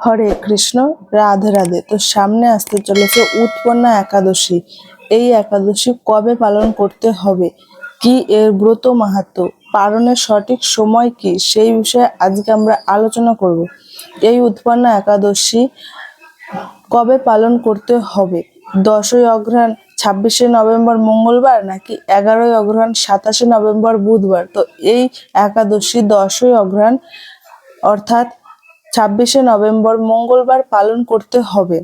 হরে কৃষ্ণ, রাধে রাধে। তো সামনে আসতে চলেছে উৎপন্না একাদশী। এই একাদশী কবে পালন করতে হবে? কি এর ব্রত মাহাত্ম? পালনের সঠিক সময় কি? সেই বিষয়ে আজকে আমরা আলোচনা করব। এই উৎপন্না একাদশী কবে পালন করতে হবে? দশই অঘ্রাণ, ছাব্বিশে নভেম্বর মঙ্গলবার নাকি এগারোই অঘ্রাণ, সাতাশে নভেম্বর বুধবার? তো এই একাদশী দশই অঘ্রাণ, অর্থাৎ ছাব্বিশে নভেম্বর মঙ্গলবার পালন করতে হবে।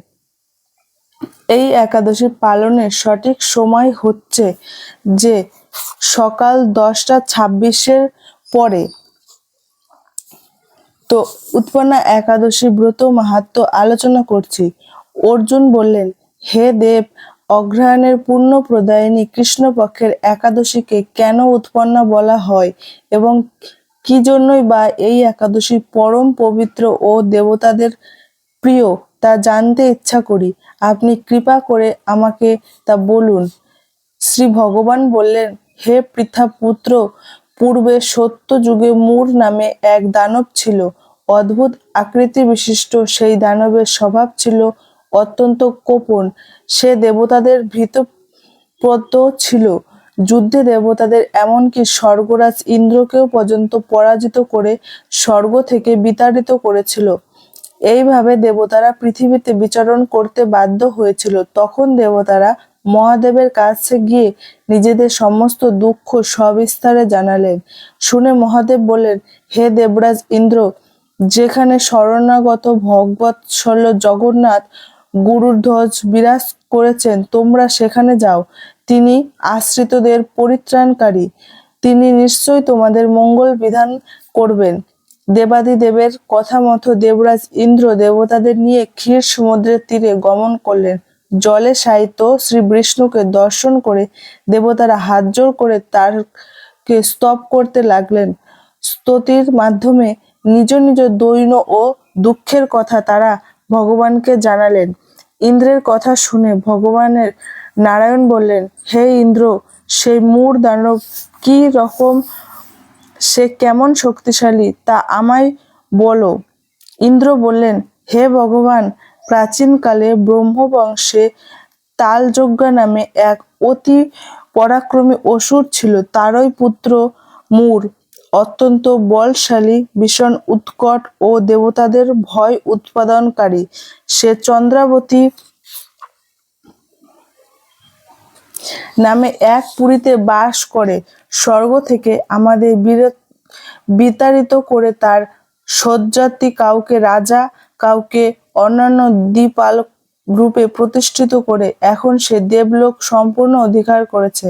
এই একাদশী পালনের সঠিক সময় হচ্ছে যে সকাল দশটা ছাব্বিশের পরে। তো উৎপন্না একাদশী ব্রত মাহাত্ম আলোচনা করছি। অর্জুন বললেন, হে দেব অগ্রহায়ণের পূর্ণ প্রদায়িনী কৃষ্ণপক্ষের একাদশীকে কেন উৎপন্না বলা হয় এবং কি জন্যই বা এই একাদশী পরম পবিত্র ও দেবতাদের প্রিয় তা জানতে ইচ্ছা করি। আপনি কৃপা করে আমাকে তা বলুন। শ্রী ভগবান বললেন, হে পৃথা পুত্র, পূর্বে সত্য যুগে মূর নামে এক দানব ছিল। অদ্ভুত আকৃতি বিশিষ্ট সেই দানবের স্বভাব ছিল অত্যন্ত কোপন। সে দেবতাদের ভীতপ্রত ছিল। যুদ্ধে দেবতাদের এমনকি স্বর্গরাজ ইন্দ্রকেও পর্যন্ত পরাজিত করে স্বর্গ থেকে বিতাড়িত করেছিল। এইভাবে দেবতারা পৃথিবীতে বিচরণ করতে বাধ্য হয়েছিল। তখন দেবতারা মহাদেবের কাছে গিয়ে নিজেদের সমস্ত দুঃখ সবিস্তারে জানালেন। শুনে মহাদেব বললেন, হে দেবরাজ ইন্দ্র, যেখানে শরণাগত ভগবৎসল জগন্নাথ গুরুর ধ্বজ বিরাজ করেছেন, তোমরা সেখানে যাও। তিনি আশ্রিতদের পরিত্রাণকারী। তিনি নিশ্চয়ই তোমাদের মঙ্গল বিধান করবেন। দেবাদিদেবের কথা মতো দেবরাজ ইন্দ্র দেবতাদের নিয়ে ক্ষীর সমুদ্রের তীরে গমন করলেন। জলে সাহিত্য শ্রী বিষ্ণুকে দর্শন করে দেবতারা হাত জোর করে তারকে স্তব করতে লাগলেন। স্তুতির মাধ্যমে নিজ নিজ দৈন ও দুঃখের কথা তারা ভগবানকে জানালেন। ইন্দ্রের কথা শুনে ভগবানের নারায়ণ বললেন, হে ইন্দ্র সেই মূর দানব কি রকম? সে কেমন শক্তিশালী? তা আমায় বলো। ইন্দ্র বললেন, হে ভগবান, প্রাচীনকালে ব্রহ্মবংশে তালযজ্ঞা নামে এক অতি পরাক্রমী অসুর ছিল, তারই পুত্র মূর। অত্যন্ত বলশালী, ভীষণ উৎকট ও দেবতাদের ভয় উৎপাদনকারী। সে চন্দ্রাবতী নামে এক পুরীতে বাস করে। স্বর্গ থেকে আমাদের বিতাড়িত করে তার সজ্জাতি কাউকে রাজা, কাউকে অন্যান্য দ্বীপালক রূপে প্রতিষ্ঠিত করে এখন সে দেবলোক সম্পূর্ণ অধিকার করেছে।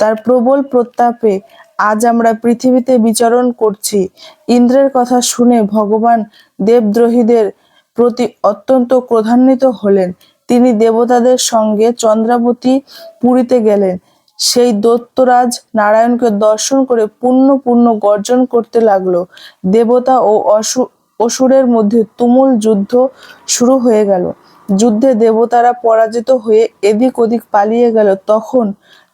তার প্রবল প্রতাপে আজ আমরা পৃথিবীতে বিচরণ করছি। ইন্দ্রের কথা শুনে ভগবান দেবদ্রোহীদের প্রতি অত্যন্ত ক্রধান্বিত হলেন। তিনি দেবতাদের সঙ্গে চন্দ্রাবতী পুরীতে গেলেন। সেই দত্তরাজ নারায়ণকে দর্শন করে পূর্ণ পূর্ণ গর্জন করতে লাগল। দেবতা ও অসু- অসুরের মধ্যে তুমুল যুদ্ধ শুরু হয়ে গেল। যুদ্ধে দেবতারা পরাজিত হয়ে এদিক ওদিক পালিয়ে গেল। তখন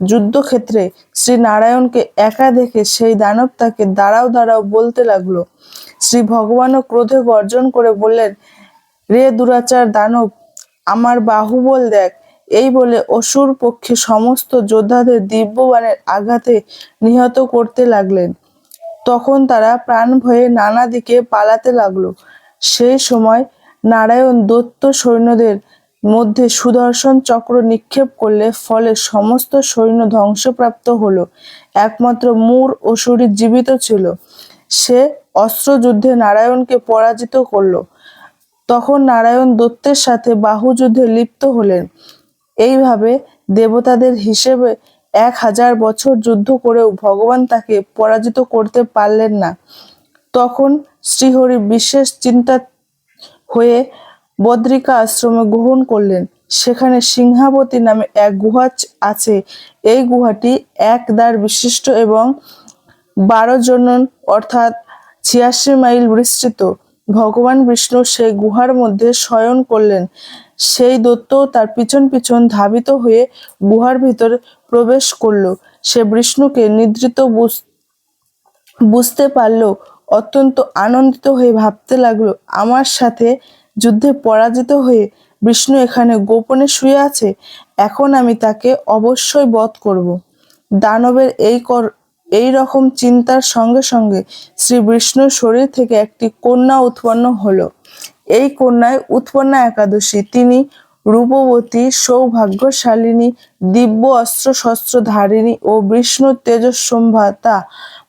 যুদ্ধক্ষেত্রে শ্রী নারায়ণকে একা দেখে সেই দানব তাকে দাঁড়াও দাঁড়াও বলতে লাগল। শ্রী ভগবানও ক্রোধে গর্জন করে বললেন, রে দুরাচার দানব, আমার বাহুবল দেখ। এই বলে অসুর পক্ষে সমস্ত যোদ্ধাদের দিব্যবাণের আঘাতে নিহত করতে লাগলেন। তখন তারা প্রাণ ভয়ে নানা দিকে পালাতে লাগল। সেই সময় নারায়ণ দত্ত সৈন্যদের মধ্যে সুদর্শন চক্র নিক্ষেপ করলে ফলে সমস্ত সৈন্য ধ্বংসপ্রাপ্ত হলো। একমাত্র মূর অসুরী জীবিত ছিল। সে অস্ত্রযুদ্ধে নারায়ণকে পরাজিত করল। তখন নারায়ণ দত্তের সাথে বাহুযুদ্ধে লিপ্ত হলেন। এইভাবে দেবতাদের হিসেবে এক হাজার বছর যুদ্ধ করেও ভগবান তাকে পরাজিত করতে পারলেন না। তখন শ্রীহরি বিশেষ চিন্তা হয়ে বদ্রিকা আশ্রমে গ্রহণ করলেন। সেখানে সিংহাবতী নামে এক গুহা আছে। এই গুহাটি এক দ্বার বিশিষ্ট এবং বারো জনন, অর্থাৎ ছিয়াশি মাইল বিস্তৃত। ভগবান বিষ্ণু সেই গুহার মধ্যে শয়ন করলেন। সেই দত্ত তার পিছন পিছন ধাবিত হয়ে গুহার ভিতরে প্রবেশ করল। সে বিষ্ণুকে নিদ্রিত বুঝ- বুঝতে পারল, অত্যন্ত আনন্দিত হয়ে ভাবতে লাগল, আমার সাথে যুদ্ধে পরাজিত হয়ে বিষ্ণু এখানে গোপনে শুয়ে আছে, এখন আমি তাকে অবশ্যই বধ করব। দানবের এই কর, এই রকম চিন্তার সঙ্গে সঙ্গে শ্রী বিষ্ণুর শরীর থেকে একটি কন্যা উৎপন্ন হলো। এই কন্যায় উৎপন্না একাদশী। তিনি রূপবতী, সৌভাগ্যশালিনী, দিব্য অস্ত্র শস্ত্র ধারিণী ও বিষ্ণুর তেজস্সম্ভাতা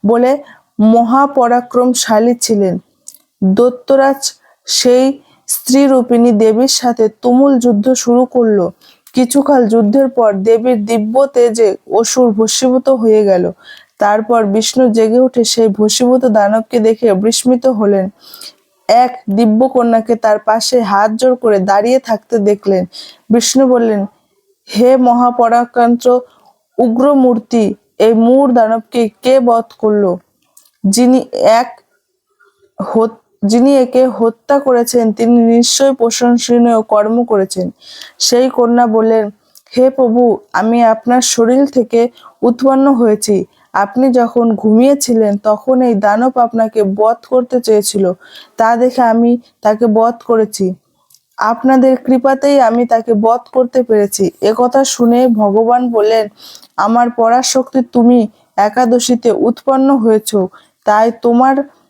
বলে মহাপরাক্রমশালী ছিলেন। দত্তরাজ সেই স্ত্রীরূপিণী দেবীর সাথে তুমুল যুদ্ধ শুরু করল। কিছুকাল যুদ্ধের পর দেবীর দিব্য তেজে অসুর ভস্মীভূত হয়ে গেল। তারপর বিষ্ণু জেগে উঠে সেই ভস্মীভূত দানবকে দেখে বিস্মিত হলেন। এক দিব্য কন্যাকে তার পাশে হাত জোর করে দাঁড়িয়ে থাকতে দেখলেন। বিষ্ণু বললেন, হে মহাপরাক্রান্ত উগ্র মূর্তি এই মূর দানবকে কে বধ করল? যিনি এক হত- যিনি একে হত্যা করেছেন, তিনি নিশ্চয় প্রশংসনীয় কর্ম করেছেন। সেই কন্যা বললেন, হে প্রভু, আমি আপনার শরীর থেকে উৎপন্ন হয়েছি। আপনি যখন ঘুমিয়েছিলেন, তখন এই দানব আপনাকে বধ করতে চেয়েছিল। তা দেখে আমি তাকে বধ করেছি। আপনাদের কৃপাতেই আমি তাকে বধ করতে পেরেছি। একথা শুনে ভগবান বললেন, আমার পরাশক্তি তুমি একাদশীতে উৎপন্ন হয়েছ। তাই তোমার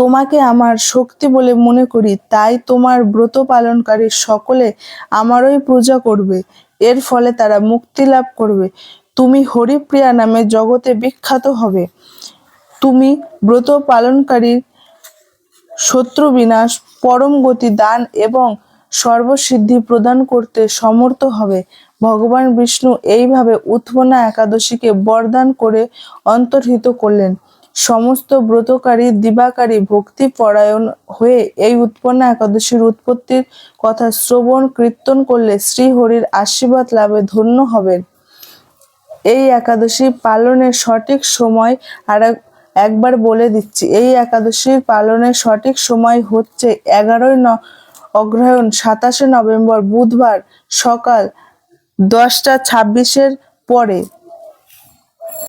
তোমাকে আমার শক্তি বলে মনে করি, তাই তোমার ব্রত পালনকারী সকলে আমারই পূজা করবে। এর ফলে তারা মুক্তি লাভ করবে। তুমি হরিপ্রিয়া নামে জগতে বিখ্যাত হবে। তুমি ব্রত পালনকারীর শত্রু বিনাশ, পরম গতি দান এবং সর্বসিদ্ধি প্রদান করতে সমর্থ হবে। ভগবান বিষ্ণু এইভাবে উৎপন্না একাদশীকে বরদান করে অন্তর্হিত করলেন। সমস্ত ব্রতকারী, দিবাকারী ভক্তি পরায়ণ হয়ে এই উৎপন্ন একাদশীর উৎপত্তির কথা শ্রবণ, কীর্তন করলে শ্রীহরির আশীর্বাদ লাভে ধন্য হবেন। এই একাদশী পালনের সঠিক সময় আর এক- একবার বলে দিচ্ছি, এই একাদশীর পালনের সঠিক সময় হচ্ছে এগারোই ন অগ্রহায়ণ, সাতাশে নভেম্বর, বুধবার সকাল দশটা ছাব্বিশের পরে।